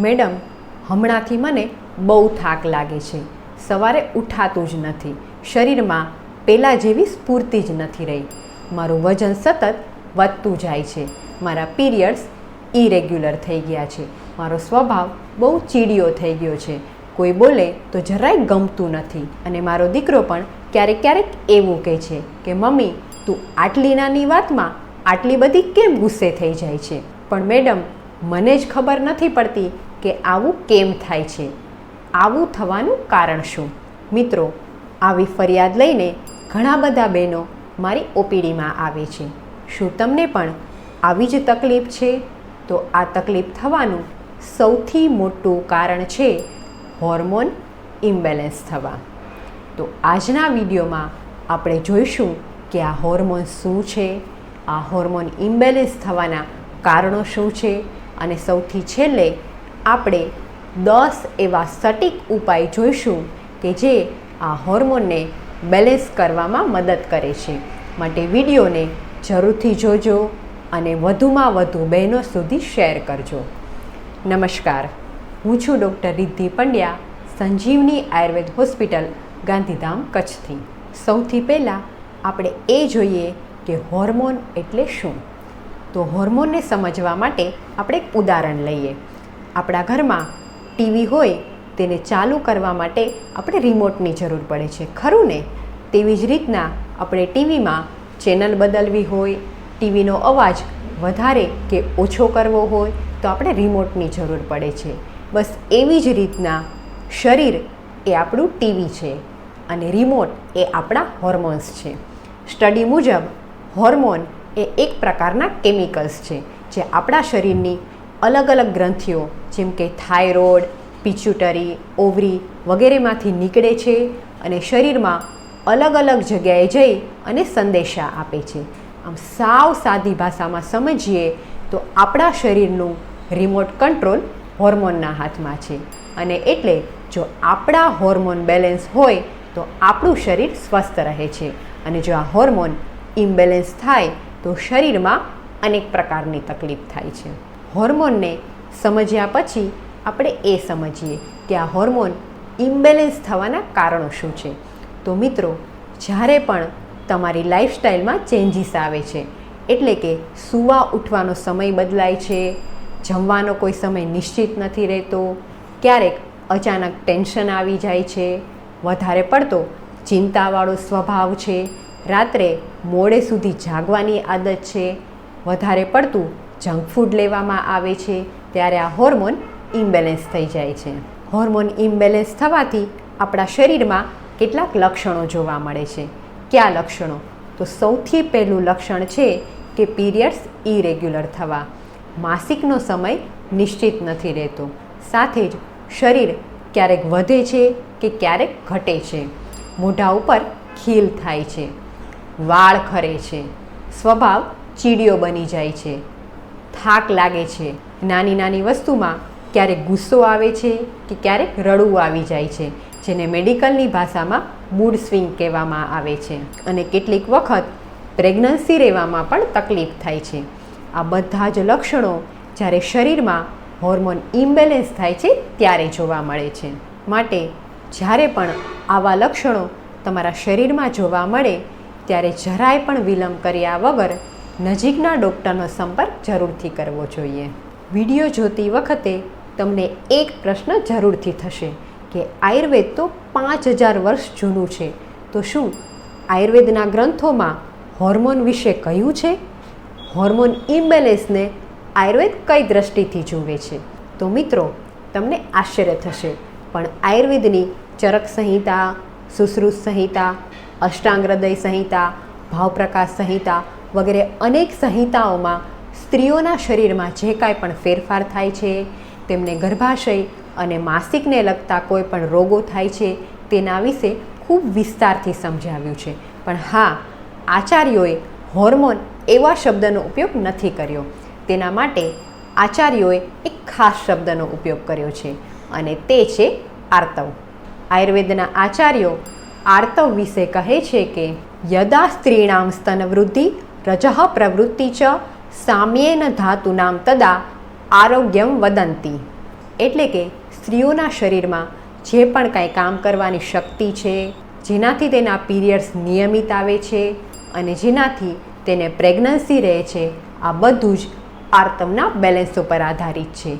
Madam, હમણાંથી મને બહુ થાક લાગે છે. સવારે ઉઠાતું જ નથી. શરીરમાં પહેલાં જેવી સ્ફૂર્તિ જ નથી રહી. મારું વજન સતત વધતું જાય છે. મારા પીરિયડ્સ ઇરેગ્યુલર થઈ ગયા છે. મારો સ્વભાવ બહુ ચીડિયો થઈ ગયો છે. કોઈ બોલે તો જરાય ગમતું નથી અને મારો દીકરો પણ ક્યારેક ક્યારેક એવું કહે છે કે, મમ્મી, તું આટલી નાની વાતમાં આટલી બધી કેમ ગુસ્સે થઈ જાય છે? પણ મેડમ, મને જ ખબર નથી પડતી કે આવું કેમ થાય છે? આવું થવાનું કારણ શું? મિત્રો, આવી ફરિયાદ લઈને ઘણા બધા બહેનો મારી ઓપીડીમાં આવે છે. શું તમને પણ આવી જ તકલીફ છે? તો આ તકલીફ થવાનું સૌથી મોટું કારણ છે હોર્મોન ઇમ્બેલેન્સ થવા. તો આજના વિડીયોમાં આપણે જોઈશું કે આ હોર્મોન શું છે? આ હોર્મોન ઇમ્બેલેન્સ થવાના કારણો શું છે? અને સૌથી છેલ્લે આપણે દસ એવા સટીક ઉપાય જોઈશું કે જે આ હોર્મોનને બેલેન્સ કરવામાં મદદ કરે છે. માટે વિડીયોને જરૂરથી જોજો અને વધુમાં વધુ બહેનો સુધી શેર કરજો. નમસ્કાર. હું છું ડૉક્ટર રિદ્ધિ પંડ્યા, સંજીવની આયુર્વેદ હોસ્પિટલ, ગાંધીધામ, કચ્છથી. સૌથી પહેલાં આપણે એ જોઈએ કે હોર્મોન એટલે શું? તો હોર્મોનને સમજવા માટે આપણે એક ઉદાહરણ લઈએ. આપણા ઘરમાં ટીવી હોય તેને ચાલુ કરવા માટે આપણે રિમોટની જરૂર પડે છે. ખરું ને? તેવી જ રીતના આપણે ટીવીમાં ચેનલ બદલવી હોય, ટીવીનો અવાજ વધારે કે ઓછો કરવો હોય તો આપણે રિમોટની જરૂર પડે છે. બસ એવી જ રીતના શરીર એ આપણું ટીવી છે અને રિમોટ એ આપણા હોર્મોન્સ છે. સ્ટડી મુજબ હોર્મોન એ એક પ્રકારના કેમિકલ્સ છે જે આપણા શરીરની અલગ અલગ ગ્રંથિઓ, જેમ કે થાઇરોઇડ પિચ્યુટરી, ઓવરી વગેરેમાંથી નીકળે છે અને શરીરમાં અલગ અલગ જગ્યાએ જઈ અને સંદેશા આપે છે. આમ સાવ સાદી ભાષામાં સમજીએ તો આપણા શરીરનું રિમોટ કંટ્રોલ હોર્મોનના હાથમાં છે. અને એટલે જો આપણા હોર્મોન બેલેન્સ હોય તો આપણું શરીર સ્વસ્થ રહે છે. અને જો આ હોર્મોન ઇમ્બેલેન્સ થાય તો શરીરમાં અનેક પ્રકારની તકલીફ થાય છે. હોર્મોનને સમજ્યા પછી આપણે એ સમજીએ કે આ હોર્મોન ઇમ્બેલેન્સ થવાના કારણો શું છે. તો મિત્રો, જ્યારે પણ તમારી લાઈફસ્ટાઈલમાં ચેન્જીસ આવે છે, એટલે કે સૂવા ઉઠવાનો સમય બદલાય છે, જમવાનો કોઈ સમય નિશ્ચિત નથી રહેતો, ક્યારેક અચાનક ટેન્શન આવી જાય છે, વધારે પડતો ચિંતાવાળો સ્વભાવ છે, રાત્રે મોડે સુધી જાગવાની આદત છે, વધારે પડતું જંક ફૂડ લેવામાં આવે છે, ત્યારે આ હોર્મોન ઇમ્બેલેન્સ થઈ જાય છે. હોર્મોન ઇમ્બેલેન્સ થવાથી આપણા શરીરમાં કેટલાક લક્ષણો જોવા મળે છે. કયા લક્ષણો? તો સૌથી પહેલું લક્ષણ છે કે પીરિયડ્સ ઇરેગ્યુલર થવા. માસિકનો સમય નિશ્ચિત નથી રહેતો. સાથે જ શરીર ક્યારેક વધે છે કે ક્યારેક ઘટે છે. મોઢા ઉપર ખીલ થાય છે. વાળ ખરે છે. સ્વભાવ ચીડિયો બની જાય છે. થાક લાગે છે. નાની નાની વસ્તુમાં ક્યારેક ગુસ્સો આવે છે કે ક્યારેક રડવું આવી જાય છે, જેને મેડિકલની ભાષામાં મૂડ સ્વિંગ કહેવામાં આવે છે. અને કેટલીક વખત પ્રેગ્નન્સી રહેવામાં પણ તકલીફ થાય છે. આ બધા જ લક્ષણો જ્યારે શરીરમાં હોર્મોન ઇમ્બેલેન્સ થાય છે ત્યારે જોવા મળે છે. માટે જ્યારે પણ આવા લક્ષણો તમારા શરીરમાં જોવા મળે, ત્યારે જરાય પણ વિલંબ કર્યા વગર નજીકના ડૉક્ટરનો સંપર્ક જરૂરથી કરવો જોઈએ. વીડિયો જોતી વખતે તમને એક પ્રશ્ન જરૂરથી થશે કે આયુર્વેદ તો પાંચ હજાર વર્ષ જૂનું છે. તો શું આયુર્વેદના ગ્રંથોમાં હોર્મોન વિશે કહ્યું છે? હોર્મોન ઇમ્બેલેન્સને આયુર્વેદ કઈ દ્રષ્ટિથી જુએ છે? તો મિત્રો, તમને આશ્ચર્ય થશે, પણ આયુર્વેદની ચરક સંહિતા સુશ્રુત સંહિતા, અષ્ટાંગ હૃદય સંહિતા ભાવપ્રકાશ સંહિતા વગેરે અનેક સંહિતાઓમાં સ્ત્રીઓના શરીરમાં જે કાંઈ પણ ફેરફાર થાય છે, તેમને ગર્ભાશય અને માસિકને લગતા કોઈ પણ રોગો થાય છે, તેના વિશે ખૂબ વિસ્તારથી સમજાવ્યું છે. પણ હા, આચાર્યોએ હોર્મોન એવા શબ્દનો ઉપયોગ નથી કર્યો. તેના માટે આચાર્યોએ એક ખાસ શબ્દનો ઉપયોગ કર્યો છે, અને તે છે આર્તવ. આયુર્વેદના આચાર્યો આર્તવ વિશે કહે છે કે, યદા સ્ત્રીણામ સ્તનવૃદ્ધિ રજઃ પ્રવૃત્તિ ચ સામ્યેન ધાતુનામ તદા આરોગ્યમ વદંતી એટલે કે સ્ત્રીઓના શરીરમાં જે પણ કાંઈ કામ કરવાની શક્તિ છે જેનાથી તેના પીરિયડ્સ નિયમિત આવે છે અને જેનાથી તેને પ્રેગ્નન્સી રહે છે આ બધું જ આર્તવના બેલેન્સ ઉપર આધારિત છે।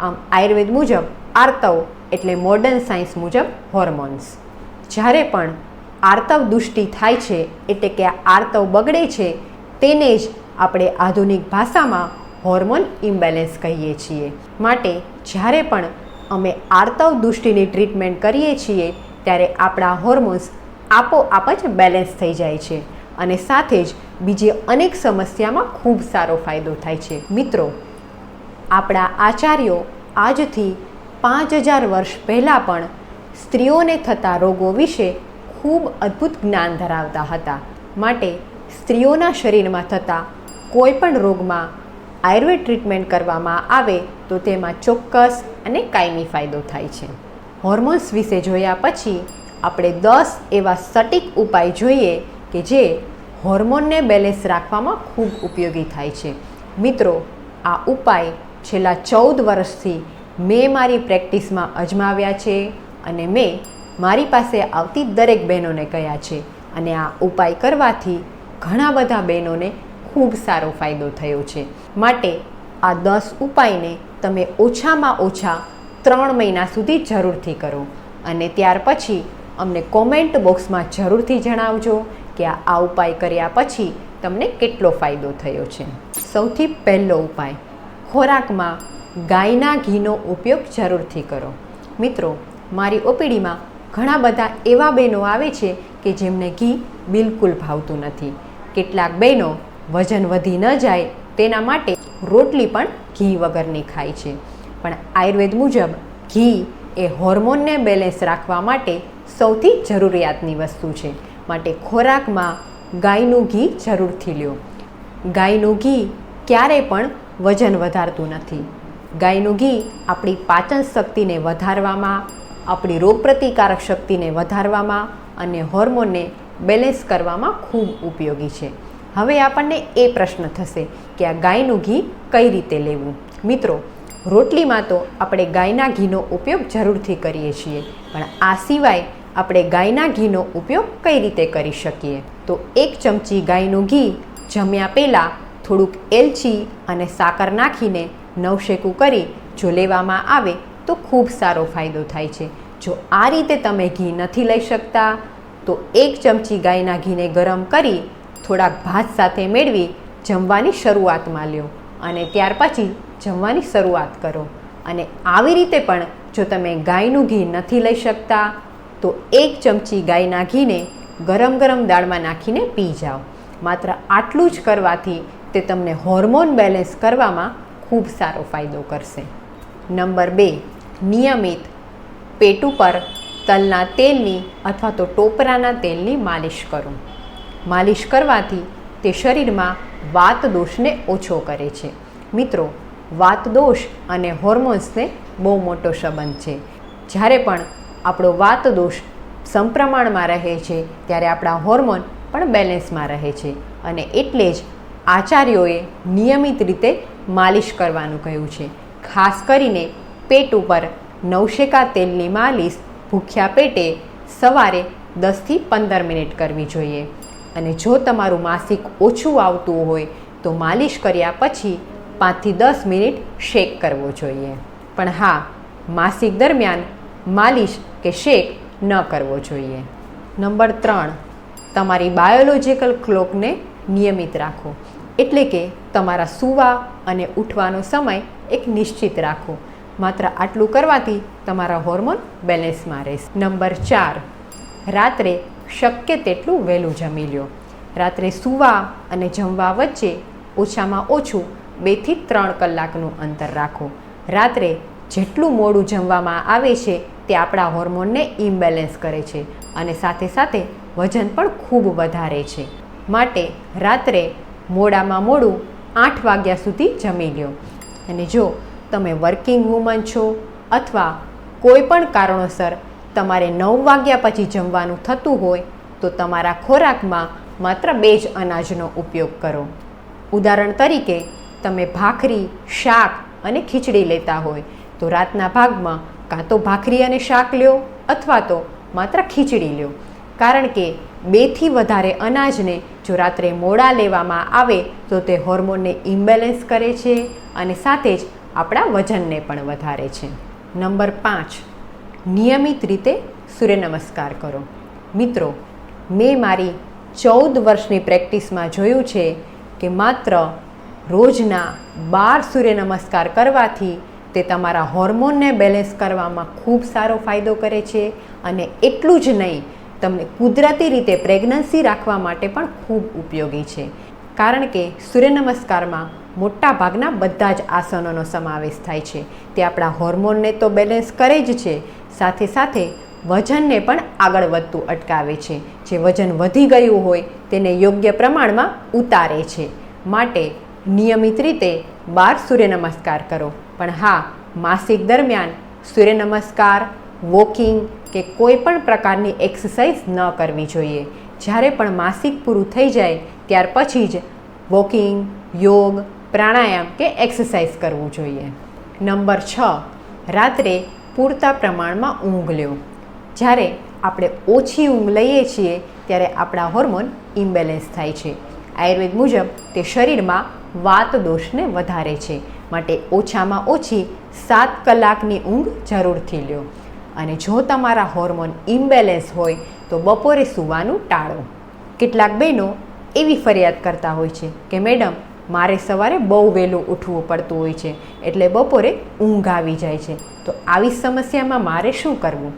આમ આયુર્વેદ મુજબ આર્તવ એટલે મોડર્ન સાયન્સ મુજબ હોર્મોન્સ જ્યારે પણ આર્તવ દુષ્ટિ થાય છે, એટલે કે આર્તવ બગડે છે તેને જ આપણે આધુનિક ભાષામાં હોર્મોન ઇમ્બેલેન્સ કહીએ છીએ. માટે જ્યારે પણ અમે આર્તવ દૃષ્ટિની ટ્રીટમેન્ટ કરીએ છીએ, ત્યારે આપણા હોર્મોન્સ આપોઆપ જ બેલેન્સ થઈ જાય છે અને સાથે જ બીજી અનેક સમસ્યામાં ખૂબ સારો ફાયદો થાય છે. મિત્રો, આપણા આચાર્યો આજથી પાંચ હજાર વર્ષ પહેલાં પણ સ્ત્રીઓને થતા રોગો વિશે ખૂબ અદ્ભુત જ્ઞાન ધરાવતા હતા. માટે સ્ત્રીઓના શરીરમાં થતા કોઈપણ રોગમાં આયુર્વેદ ટ્રીટમેન્ટ કરવામાં આવે તો તેમાં ચોક્કસ અને કાયમી ફાયદો થાય છે. હોર્મોન્સ વિશે જોયા પછી આપણે દસ એવા સટીક ઉપાય જોઈએ કે જે હોર્મોનને બેલેન્સ રાખવામાં ખૂબ ઉપયોગી થાય છે. મિત્રો, આ ઉપાય છેલ્લા ચૌદ વર્ષથી મેં મારી પ્રેક્ટિસમાં અજમાવ્યા છે અને મેં મારી પાસે આવતી દરેક બહેનોને કહ્યા છે. અને આ ઉપાય કરવાથી ઘણા બધા બહેનોને ખૂબ સારો ફાયદો થયો છે. માટે આ દસ ઉપાયને તમે ઓછામાં ઓછા ત્રણ મહિના સુધી જરૂરથી કરો. અને ત્યાર પછી અમને કોમેન્ટ બોક્સમાં જરૂરથી જણાવજો કે આ ઉપાય કર્યા પછી તમને કેટલો ફાયદો થયો છે. સૌથી પહેલો ઉપાય, ખોરાકમાં ગાયના ઘીનો ઉપયોગ જરૂરથી કરો. મિત્રો, મારી ઓપીડીમાં ઘણા બધા એવા બહેનો આવે છે કે જેમને ઘી બિલકુલ ભાવતું નથી. કેટલાક બહેનો વજન વધી ન જાય તેના માટે રોટલી પણ ઘી વગરની ખાય છે. પણ આયુર્વેદ મુજબ ઘી એ હોર્મોનને બેલેન્સ રાખવા માટે સૌથી જરૂરિયાતની વસ્તુ છે. માટે ખોરાકમાં ગાયનું ઘી જરૂરથી લ્યો. ગાયનું ઘી ક્યારે પણ વજન વધારતું નથી. ગાયનું ઘી આપણી પાચન શક્તિને વધારવામાં, આપણી રોગપ્રતિકારક શક્તિને વધારવામાં અને હોર્મોનને બેલેન્સ કરવામાં ખૂબ ઉપયોગી છે. હવે આપણને એ પ્રશ્ન થશે કે આ ગાયનું ઘી કઈ રીતે લેવું? મિત્રો, રોટલીમાં તો આપણે ગાયના ઘીનો ઉપયોગ જરૂરથી કરીએ છીએ, પણ આ સિવાય આપણે ગાયના ઘીનો ઉપયોગ કઈ રીતે કરી શકીએ? તો એક ચમચી ગાયનું ઘી જમ્યા પહેલાં થોડુંક એલચી અને સાકર નાખીને નવશેકું કરી, જો લેવામાં આવે તો ખૂબ સારો ફાયદો થાય છે. જો આ રીતે તમે ઘી નથી લઈ શકતા તો એક ચમચી ગાયના ઘીને ગરમ કરી થોડાક ભાત સાથે મેળવી જમવાની શરૂઆતમાં લ્યો અને ત્યાર પછી જમવાની શરૂઆત કરો. અને આવી રીતે પણ જો તમે ગાયનું ઘી નથી લઈ શકતા, તો એક ચમચી ગાયના ઘીને ગરમ ગરમ દાળમાં નાખીને પી જાઓ. માત્ર આટલું જ કરવાથી તે તમને હોર્મોન બેલેન્સ કરવામાં ખૂબ સારો ફાયદો કરશે. નંબર બે, નિયમિત પેટ ઉપર તલના તેલની અથવા તો ટોપરાના તેલની માલિશ કરું. માલિશ કરવાથી તે શરીરમાં વાત દોષને ઓછો કરે છે. મિત્રો, વાત દોષ અને હોર્મોન્સને બહુ મોટો સંબંધ છે. જ્યારે પણ આપણો વાત દોષ સમપ્રમાણમાં રહે છે, ત્યારે આપણા હોર્મોન પણ બેલેન્સમાં રહે છે અને એટલે જ આચાર્યોએ નિયમિત રીતે માલિશ કરવાનું કહ્યું છે. ખાસ કરીને પેટ ઉપર નવશેકા તેલની માલિશ ભૂખ્યા પેટે સવારે દસથી પંદર મિનિટ કરવી જોઈએ. અને જો તમારું માસિક ઓછું આવતું હોય, તો માલિશ કર્યા પછી પાંચથી દસ મિનિટ શેક કરવો જોઈએ. પણ હા, માસિક દરમિયાન માલિશ કે શેક ન કરવો જોઈએ. નંબર ત્રણ, તમારી બાયોલોજિકલ ક્લોકને નિયમિત રાખો. એટલે કે તમારા સૂવા અને ઉઠવાનો સમય એક નિશ્ચિત રાખો. માત્ર આટલું કરવાથી તમારા હોર્મોન બેલેન્સમાં રહેશે. નંબર ચાર, રાત્રે શક્ય તેટલું વહેલું જમી લો રાત્રે સૂવા અને જમવા વચ્ચે ઓછામાં ઓછું બેથી ત્રણ કલાકનું અંતર રાખો. રાત્રે જેટલું મોડું જમવામાં આવે છે તે આપણા હોર્મોનને ઇમ્બેલેન્સ કરે છે અને સાથે સાથે વજન પણ ખૂબ વધારે છે. માટે રાત્રે મોડામાં મોડું આઠ વાગ્યા સુધી જમી લો અને જો તમે વર્કિંગ વુમન છો અથવા કોઈ પણ કારણોસર તમારે નવ વાગ્યા પછી જમવાનું થતું હોય, તો તમારા ખોરાકમાં માત્ર બે જ અનાજનો ઉપયોગ કરો. ઉદાહરણ તરીકે, તમે ભાખરી, શાક અને ખીચડી લેતા હોય, તો રાતના ભાગમાં કાં તો ભાખરી અને શાક લ્યો અથવા તો માત્ર ખીચડી લ્યો. કારણ કે બેથી વધારે અનાજને જો રાત્રે મોડા લેવામાં આવે, તો તે હોર્મોનને ઇમ્બેલેન્સ કરે છે અને સાથે જ આપણા વજનને પણ વધારે છે. નંબર પાંચ, નિયમિત રીતે સૂર્ય નમસ્કાર કરો. મિત્રો, મેં મારી ચૌદ વર્ષની પ્રેક્ટિસમાં જોયું છે કે માત્ર રોજના બાર સૂર્ય નમસ્કાર કરવાથી તે તમારા હોર્મોનને બેલેન્સ કરવામાં ખૂબ સારો ફાયદો કરે છે અને એટલું જ નહીં, તમને કુદરતી રીતે પ્રેગ્નન્સી રાખવા માટે પણ ખૂબ ઉપયોગી છે. કારણ કે સૂર્ય નમસ્કારમાં મોટા ભાગના બધા જ આસનોનો સમાવેશ થાય છે. તે આપણા હોર્મોનને તો બેલેન્સ કરે જ છે, સાથે સાથે વજનને પણ આગળ વધતું અટકાવે છે. જે વજન વધી ગયું હોય તેને યોગ્ય પ્રમાણમાં ઉતારે છે. માટે નિયમિત રીતે બાર સૂર્ય નમસ્કાર કરો. પણ હા, માસિક દરમિયાન સૂર્ય નમસ્કાર વોકિંગ કે કોઈ પણ પ્રકારની એક્સરસાઇઝ ન કરવી જોઈએ. જ્યારે પણ માસિક પૂરું થઈ જાય, ત્યાર પછી જ વોકિંગ, યોગ પ્રાણાયામ કે એક્સરસાઇઝ કરવું જોઈએ. નંબર છ, રાત્રે પૂરતા પ્રમાણમાં ઊંઘ લ્યો. જ્યારે આપણે ઓછી ઊંઘ લઈએ છીએ, ત્યારે આપણા હોર્મોન ઇમ્બેલેન્સ થાય છે. આયુર્વેદ મુજબ તે શરીરમાં વાત દોષને વધારે છે, માટે ઓછામાં ઓછી સાત કલાકની ઊંઘ જરૂરથી લ્યો. અને જો તમારા હોર્મોન ઇમ્બેલેન્સ હોય, તો બપોરે સૂવાનું ટાળો. કેટલાક બહેનો એવી ફરિયાદ કરતા હોય છે કે, મેડમ મારે સવારે બહુ વહેલું ઉઠવું પડતું હોય છે, એટલે બપોરે ઊંઘ આવી જાય છે. તો આવી સમસ્યામાં મારે શું કરવું?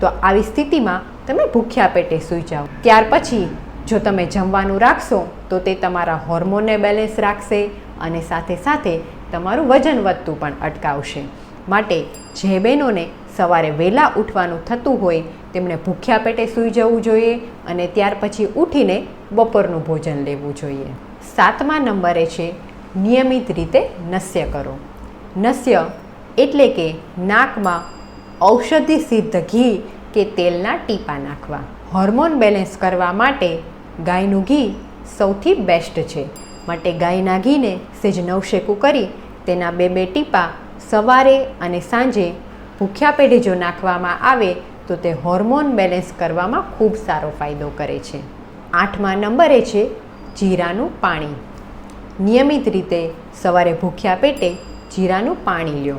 તો આવી સ્થિતિમાં તમે ભૂખ્યા પેટે સૂઈ જાઓ. ત્યાર પછી જો તમે જમવાનું રાખશો, તો તે તમારા હોર્મોનને બેલેન્સ રાખશે અને સાથે સાથે તમારું વજન વધતું પણ અટકાવશે. માટે જે બહેનોને સવારે વહેલા ઉઠવાનું થતું હોય તેમણે ભૂખ્યા પેટે સૂઈ જવું જોઈએ અને ત્યાર પછી ઉઠીને બપોરનું ભોજન લેવું જોઈએ. સાતમા નંબરે છે, નિયમિત રીતે નસ્ય કરો. નસ્ય એટલે કે નાકમાં ઔષધિ સિદ્ધ ઘી કે તેલના ટીપા નાખવા. હોર્મોન બેલેન્સ કરવા માટે ગાયનું ઘી સૌથી બેસ્ટ છે. માટે ગાયના ઘીને સેજ નવશેકું કરી તેના બે બે ટીપા સવારે અને સાંજે ભૂખ્યા પેઢે જો નાખવામાં આવે તો તે હોર્મોન બેલેન્સ કરવામાં ખૂબ સારો ફાયદો કરે છે. આઠમા નંબરે છે જીરાનું પાણી. નિયમિત રીતે સવારે ભૂખ્યા પેટે જીરાનું પાણી લ્યો.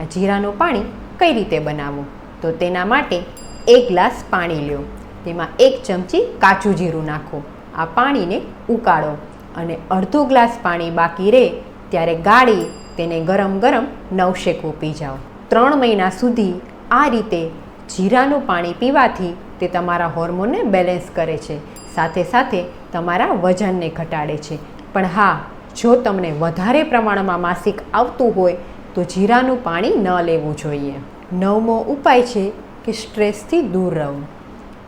આ જીરાનું પાણી કઈ રીતે બનાવવું? તો તેના માટે એક ગ્લાસ પાણી લ્યો. તેમાં એક ચમચી કાચું જીરું નાખો. આ પાણીને ઉકાળો અને અડધો ગ્લાસ પાણી બાકી રહે ત્યારે ગાળી તેને ગરમ ગરમ નવશેકો પી જાઓ. ત્રણ મહિના સુધી આ રીતે જીરાનું પાણી પીવાથી તે તમારા હોર્મોનને બેલેન્સ કરે છે. સાથે સાથે તમારા વજનને ઘટાડે છે. પણ હા, જો તમને વધારે પ્રમાણમાં માસિક આવતું હોય, તો જીરાનું પાણી ન લેવું જોઈએ. નવમો ઉપાય છે કે સ્ટ્રેસથી દૂર રહો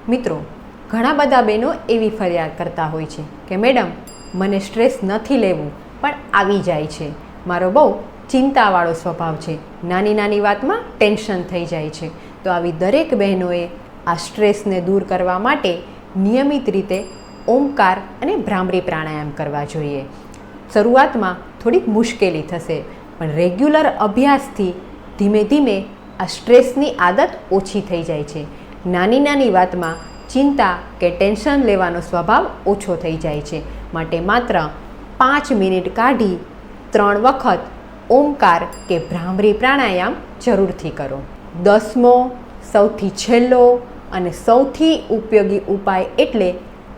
મિત્રો, ઘણા બધા બહેનો એવી ફરિયાદ કરતા હોય છે કે, મેડમ, મને સ્ટ્રેસ નથી લેવું, પણ આવી જાય છે. મારો બહુ ચિંતાવાળો સ્વભાવ છે. નાની નાની વાતમાં ટેન્શન થઈ જાય છે. તો આવી દરેક બહેનોએ આ સ્ટ્રેસને દૂર કરવા માટે નિયમિત રીતે ઓમકાર અને ભ્રામરી પ્રાણાયામ કરવા જોઈએ. શરૂઆતમાં થોડીક મુશ્કેલી થશે, પણ રેગ્યુલર અભ્યાસથી ધીમે ધીમે આ સ્ટ્રેસની આદત ઓછી થઈ જાય છે. નાની નાની વાતમાં ચિંતા કે ટેન્શન લેવાનો સ્વભાવ ઓછો થઈ જાય છે. માટે માત્ર પાંચ મિનિટ કાઢી ત્રણ વખત ઓમકાર કે ભ્રામરી પ્રાણાયામ જરૂરથી કરો. દસમો, સૌથી છેલ્લો અને સૌથી ઉપયોગી ઉપાય એટલે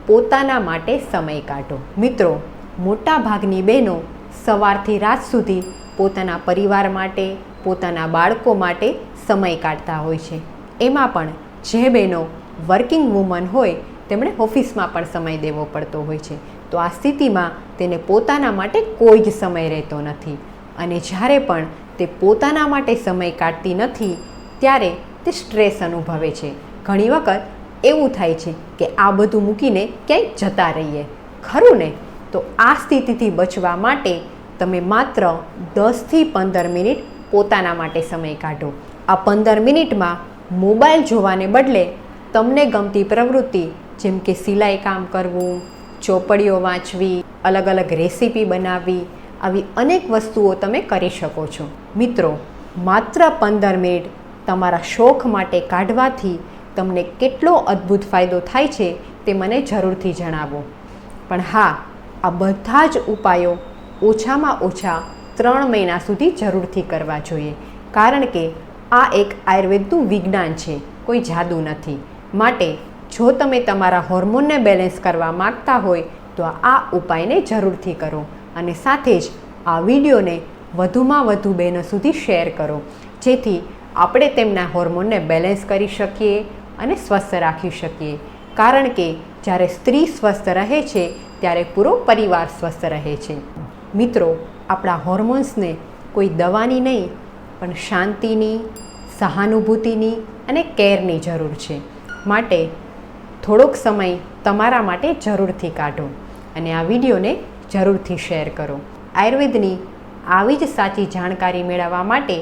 પોતાના માટે સમય કાઢો. મિત્રો, મોટાભાગની બહેનો સવારથી રાત સુધી પોતાના પરિવાર માટે, પોતાના બાળકો માટે સમય કાઢતા હોય છે. એમાં પણ જે બહેનો વર્કિંગ વુમન હોય, તેમણે ઓફિસમાં પણ સમય દેવો પડતો હોય છે. તો આ સ્થિતિમાં તેને પોતાના માટે કોઈ જ સમય રહેતો નથી. અને જ્યારે પણ તે પોતાના માટે સમય કાઢતી નથી, ત્યારે તે સ્ટ્રેસ અનુભવે છે. ઘણી વખત એવું થાય છે કે આ બધું મૂકીને ક્યાંય જતા રહીએ. ખરું ને? તો આ સ્થિતિથી બચવા માટે તમે માત્ર દસથી પંદર મિનિટ પોતાના માટે સમય કાઢો. આ પંદર મિનિટમાં મોબાઈલ જોવાને બદલે તમને ગમતી પ્રવૃત્તિ જેમ કે સિલાઈ કામ કરવું, ચોપડીઓ વાંચવી અલગ અલગ રેસીપી બનાવવી, આવી અનેક વસ્તુઓ તમે કરી શકો છો. મિત્રો, માત્ર પંદર મિનિટ તમારા શોખ માટે કાઢવાથી તમને કેટલો અદ્ભુત ફાયદો થાય છે તે મને જરૂરથી જણાવો. પણ હા, આ બધા જ ઉપાયો ઓછામાં ઓછા ત્રણ મહિના સુધી જરૂરથી કરવા જોઈએ. કારણ કે આ એક આયુર્વેદનું વિજ્ઞાન છે, કોઈ જાદુ નથી. માટે જો તમે તમારા હોર્મોનને બેલેન્સ કરવા માગતા હોય, તો આ ઉપાયને જરૂરથી કરો અને સાથે જ આ વિડીયોને વધુમાં વધુ બહેનો સુધી શેર કરો. જેથી આપણે તેમના હોર્મોનને બેલેન્સ કરી શકીએ અને સ્વસ્થ રાખી શકીએ. કારણ કે જ્યારે સ્ત્રી સ્વસ્થ રહે છે, ત્યારે પૂરો પરિવાર સ્વસ્થ રહે છે. મિત્રો, આપણા હોર્મોન્સને કોઈ દવાની નહીં, પણ શાંતિની, સહાનુભૂતિની અને કેરની જરૂર છે. માટે થોડોક સમય તમારા માટે જરૂરથી કાઢો અને આ વિડીયોને જરૂરથી શેર કરો. આયુર્વેદની આવી જ સાચી જાણકારી મેળવવા માટે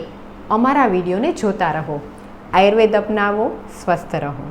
અમારા વિડીયોને જોતા રહો. આયુર્વેદ અપનાવો સ્વસ્થ રહો.